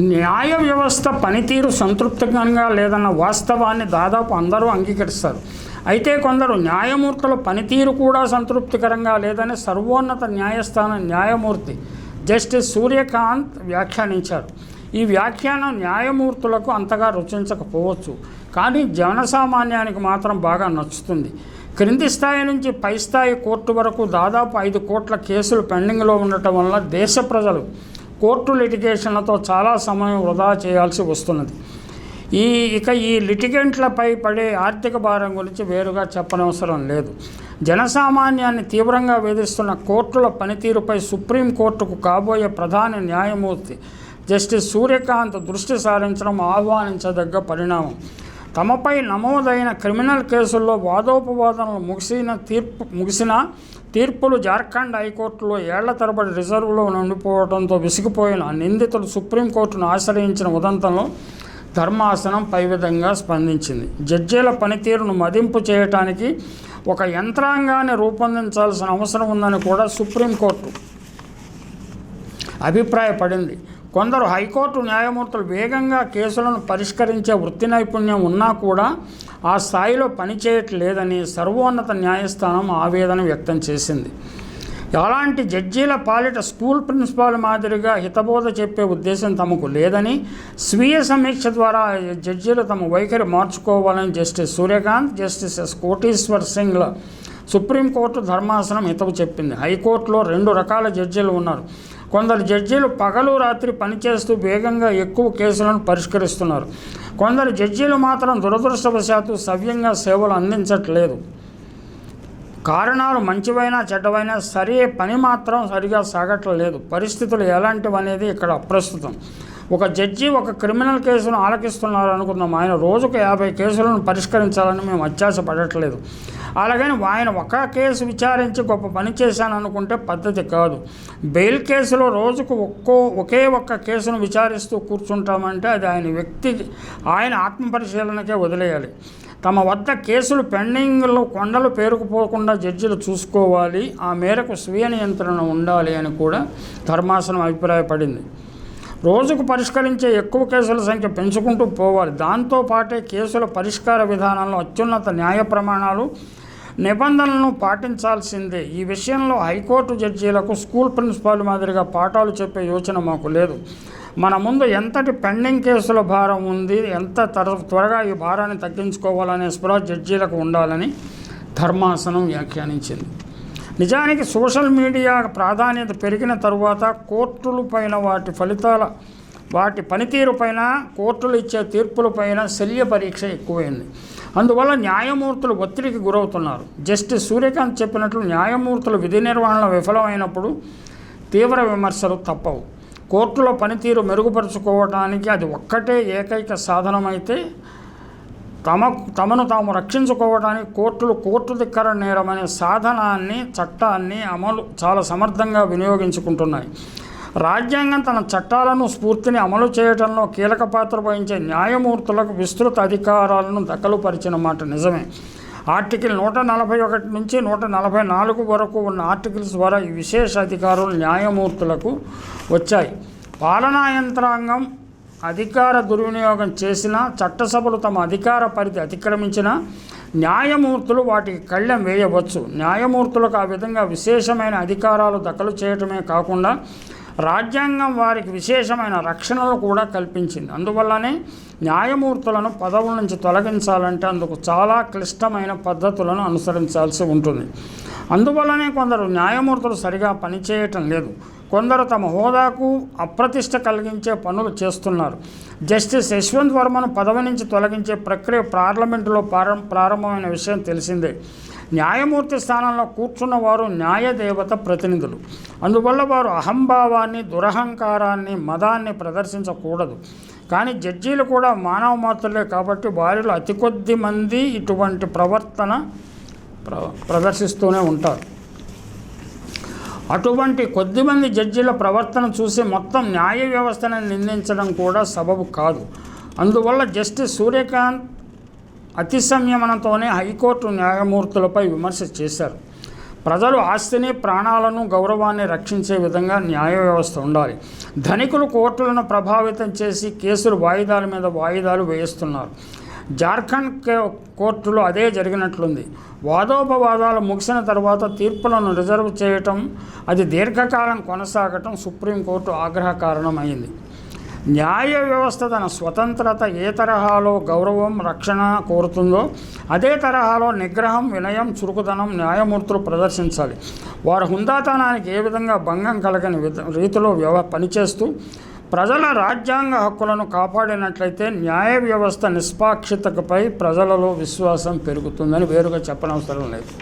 న్యాయ వ్యవస్థ పనితీరు సంతృప్తికరంగా లేదన్న వాస్తవాన్ని దాదాపు అందరూ అంగీకరిస్తారు. అయితే కొందరు న్యాయమూర్తుల పనితీరు కూడా సంతృప్తికరంగా లేదని సర్వోన్నత న్యాయస్థానం న్యాయమూర్తి జస్టిస్ సూర్యకాంత్ వ్యాఖ్యానించారు. ఈ వ్యాఖ్యానం న్యాయమూర్తులకు అంతగా రుచించకపోవచ్చు కానీ జనసామాన్యానికి మాత్రం బాగా నచ్చుతుంది. క్రింది స్థాయి నుంచి పై స్థాయి కోర్టు వరకు దాదాపు ఐదు కోట్ల కేసులు పెండింగ్లో ఉండటం వల్ల దేశ ప్రజలు కోర్టు లిటిగేషన్లతో చాలా సమయం వృధా చేయాల్సి వస్తున్నది. ఈ ఇక ఈ లిటిగెంట్లపై పడే ఆర్థిక భారం గురించి వేరుగా చెప్పనవసరం లేదు. జనసామాన్యాన్ని తీవ్రంగా వేధిస్తున్న కోర్టుల పనితీరుపై సుప్రీంకోర్టుకు కాబోయే ప్రధాన న్యాయమూర్తి జస్టిస్ సూర్యకాంత్ దృష్టి సారించడం ఆహ్వానించదగ్గ పరిణామం. తమపై నమోదైన క్రిమినల్ కేసుల్లో వాదోపవాదనలు ముగిసిన తీర్పు ముగిసిన తీర్పులు జార్ఖండ్ హైకోర్టులో ఏళ్ళ తరబడి రిజర్వులో ఉండిపోవడంతో విసిగిపోయిన నిందితులు సుప్రీంకోర్టును ఆశ్రయించిన ఉదంతంలో ధర్మాసనం పై విధంగా స్పందించింది. జడ్జీల పనితీరును మదింపు చేయటానికి ఒక యంత్రాంగాన్ని రూపొందించాల్సిన అవసరం ఉందని కూడా సుప్రీంకోర్టు అభిప్రాయపడింది. కొందరు హైకోర్టు న్యాయమూర్తులు వేగంగా కేసులను పరిష్కరించే వృత్తి నైపుణ్యం ఉన్నా కూడా ఆ స్థాయిలో పనిచేయట్లేదని సర్వోన్నత న్యాయస్థానం ఆవేదన వ్యక్తం చేసింది. అలాంటి జడ్జీల పాలిట స్కూల్ ప్రిన్సిపాల్ మాదిరిగా హితబోధ చెప్పే ఉద్దేశం తమకు లేదని స్వీయ సమీక్ష ద్వారా జడ్జీలు తమ వైఖరి మార్చుకోవాలని justice Surya Kant justice S Kotiswar సింగ్ల supreme court ధర్మాసనం హితవు చెప్పింది. హైకోర్టులో రెండు రకాల జడ్జీలు ఉన్నారు. కొందరు జడ్జీలు పగలు రాత్రి పనిచేస్తూ వేగంగా ఎక్కువ కేసులను పరిష్కరిస్తున్నారు. కొందరు జడ్జీలు మాత్రం దురదృష్టవశాత్తు సవ్యంగా సేవలు అందించట్లేదు. కారణాలు మంచివైనా చెడ్డవైనా సరే పని మాత్రం సరిగా సాగట్లేదు. పరిస్థితులు ఎలాంటివనేది ఇక్కడ అప్రస్తుతం. ఒక జడ్జి ఒక క్రిమినల్ కేసును ఆలకిస్తున్నారు అనుకుందాం. ఆయన రోజుకు యాభై కేసులను పరిష్కరించాలని మేము అత్యాశ పడట్లేదు అలాగని ఆయన ఒక కేసు విచారించి గొప్ప పని చేశాను అనుకుంటే పద్ధతి కాదు. బెయిల్ కేసులో రోజుకు ఒక్కో ఒకే ఒక్క కేసును విచారిస్తూ కూర్చుంటామంటే అది ఆయన వ్యక్తి ఆయన ఆత్మపరిశీలనకే వదిలేయాలి. తమ వద్ద కేసులు పెండింగ్లో కొండలు పేరుకుపోకుండా జడ్జిలు చూసుకోవాలి. ఆ మేరకు స్వీయ నియంత్రణ ఉండాలి అని కూడా ధర్మాసనం అభిప్రాయపడింది. రోజుకు పరిష్కరించే ఎక్కువ కేసుల సంఖ్య పెంచుకుంటూ పోవాలి. దాంతోపాటే కేసుల పరిష్కార విధానంలో అత్యున్నత న్యాయ ప్రమాణాలు నిబంధనలను పాటించాల్సిందే. ఈ విషయంలో హైకోర్టు జడ్జీలకు స్కూల్ ప్రిన్సిపాల్ మాదిరిగా పాఠాలు చెప్పే యోచన మాకు లేదు. మన ముందు ఎంతటి పెండింగ్ కేసుల భారం ఉంది ఎంత త్వర త్వరగా ఈ భారాన్ని తగ్గించుకోవాలనే స్పృహ జడ్జీలకు ఉండాలని ధర్మాసనం వ్యాఖ్యానించింది. నిజానికి సోషల్ మీడియా ప్రాధాన్యత పెరిగిన తరువాత కోర్టుల పైన వాటి ఫలితాల వాటి పనితీరు పైన కోర్టులు ఇచ్చే తీర్పులపైన శల్య పరీక్ష ఎక్కువైంది. అందువల్ల న్యాయమూర్తులు ఒత్తిడికి గురవుతున్నారు. జస్టిస్ సూర్యకాంత్ చెప్పినట్లు న్యాయమూర్తులు విధి నిర్వహణలో విఫలమైనప్పుడు తీవ్ర విమర్శలు తప్పవు. కోర్టులో పనితీరు మెరుగుపరుచుకోవడానికి అది ఒక్కటే ఏకైక సాధనమైతే తమ తమను తాము రక్షించుకోవడానికి కోర్టులు కోర్టు ధిక్కర నేరమనే సాధనాన్ని చట్టాన్ని అమలు చాలా సమర్థంగా వినియోగించుకుంటున్నాయి. రాజ్యాంగం తన చట్టాలను స్ఫూర్తిని అమలు చేయడంలో కీలక పాత్ర వహించే న్యాయమూర్తులకు విస్తృత అధికారాలను దఖలుపరిచిన మాట నిజమే. ఆర్టికల్ నూట నలభై ఒకటి నుంచి నూట నలభై నాలుగు వరకు ఉన్న ఆర్టికల్స్ ద్వారా ఈ విశేష అధికారులు న్యాయమూర్తులకు వచ్చాయి. పాలనా యంత్రాంగం అధికార దుర్వినియోగం చేసినా చట్టసభలు తమ అధికార పరిధి అతిక్రమించిన న్యాయమూర్తులు వాటికి కళ్ళెం వేయవచ్చు. న్యాయమూర్తులకు ఆ విధంగా విశేషమైన అధికారాలు దఖలు చేయటమే కాకుండా రాజ్యాంగం వారికి విశేషమైన రక్షణలు కూడా కల్పించింది. అందువల్లనే న్యాయమూర్తులను పదవుల నుంచి తొలగించాలంటే అందుకు చాలా క్లిష్టమైన పద్ధతులను అనుసరించాల్సి ఉంటుంది. అందువల్లనే కొందరు న్యాయమూర్తులు సరిగా పనిచేయటం లేదు. కొందరు తమ హోదాకు అప్రతిష్ట కలిగించే పనులు చేస్తున్నారు. జస్టిస్ యశ్వంత్ వర్మను పదవి నుంచి తొలగించే ప్రక్రియ పార్లమెంటులో ప్రారం ప్రారంభమైన విషయం తెలిసిందే. న్యాయమూర్తి స్థానంలో కూర్చున్న వారు న్యాయదేవత ప్రతినిధులు. అందువల్ల వారు అహంభావాన్ని దురహంకారాన్ని మదాన్ని ప్రదర్శించకూడదు. కానీ జడ్జీలు కూడా మానవ మాత్రులే కాబట్టి వారిలో అతి కొద్ది మంది ఇటువంటి ప్రవర్తన ప్ర ప్రదర్శిస్తూనే ఉంటారు. అటువంటి కొద్దిమంది జడ్జీల ప్రవర్తన చూసి మొత్తం న్యాయ వ్యవస్థను నిందించడం కూడా సబబు కాదు. అందువల్ల జస్టిస్ సూర్యకాంత్ అతి సంయమనంతోనే హైకోర్టు న్యాయమూర్తులపై విమర్శ చేశారు. ప్రజలు ఆస్తిని ప్రాణాలను గౌరవాన్ని రక్షించే విధంగా న్యాయ వ్యవస్థ ఉండాలి. ధనికులు కోర్టులను ప్రభావితం చేసి కేసులు వాయిదాల మీద వాయిదాలు వేయిస్తున్నారు జార్ఖండ్ కోర్టులో అదే జరిగినట్లుంది. వాదోపవాదాలు ముగిసిన తర్వాత తీర్పులను రిజర్వ్ చేయటం అది దీర్ఘకాలం కొనసాగటం సుప్రీంకోర్టు ఆగ్రహ కారణమైంది. న్యాయ వ్యవస్థ తన స్వతంత్రత ఏ తరహాలో గౌరవం రక్షణ కోరుతుందో అదే తరహాలో నిగ్రహం వినయం చురుకుదనం న్యాయమూర్తులు ప్రదర్శించాలి. వారు హుందాతనానికి ఏ విధంగా భంగం కలగని విధ రీతిలో వ్యవ పనిచేస్తూ ప్రజల రాజ్యాంగ హక్కులను కాపాడినట్లయితే న్యాయ వ్యవస్థ నిష్పాక్షితకపై ప్రజలలో విశ్వాసం పెరుగుతుందని వేరుగా చెప్పనవసరం లేదు.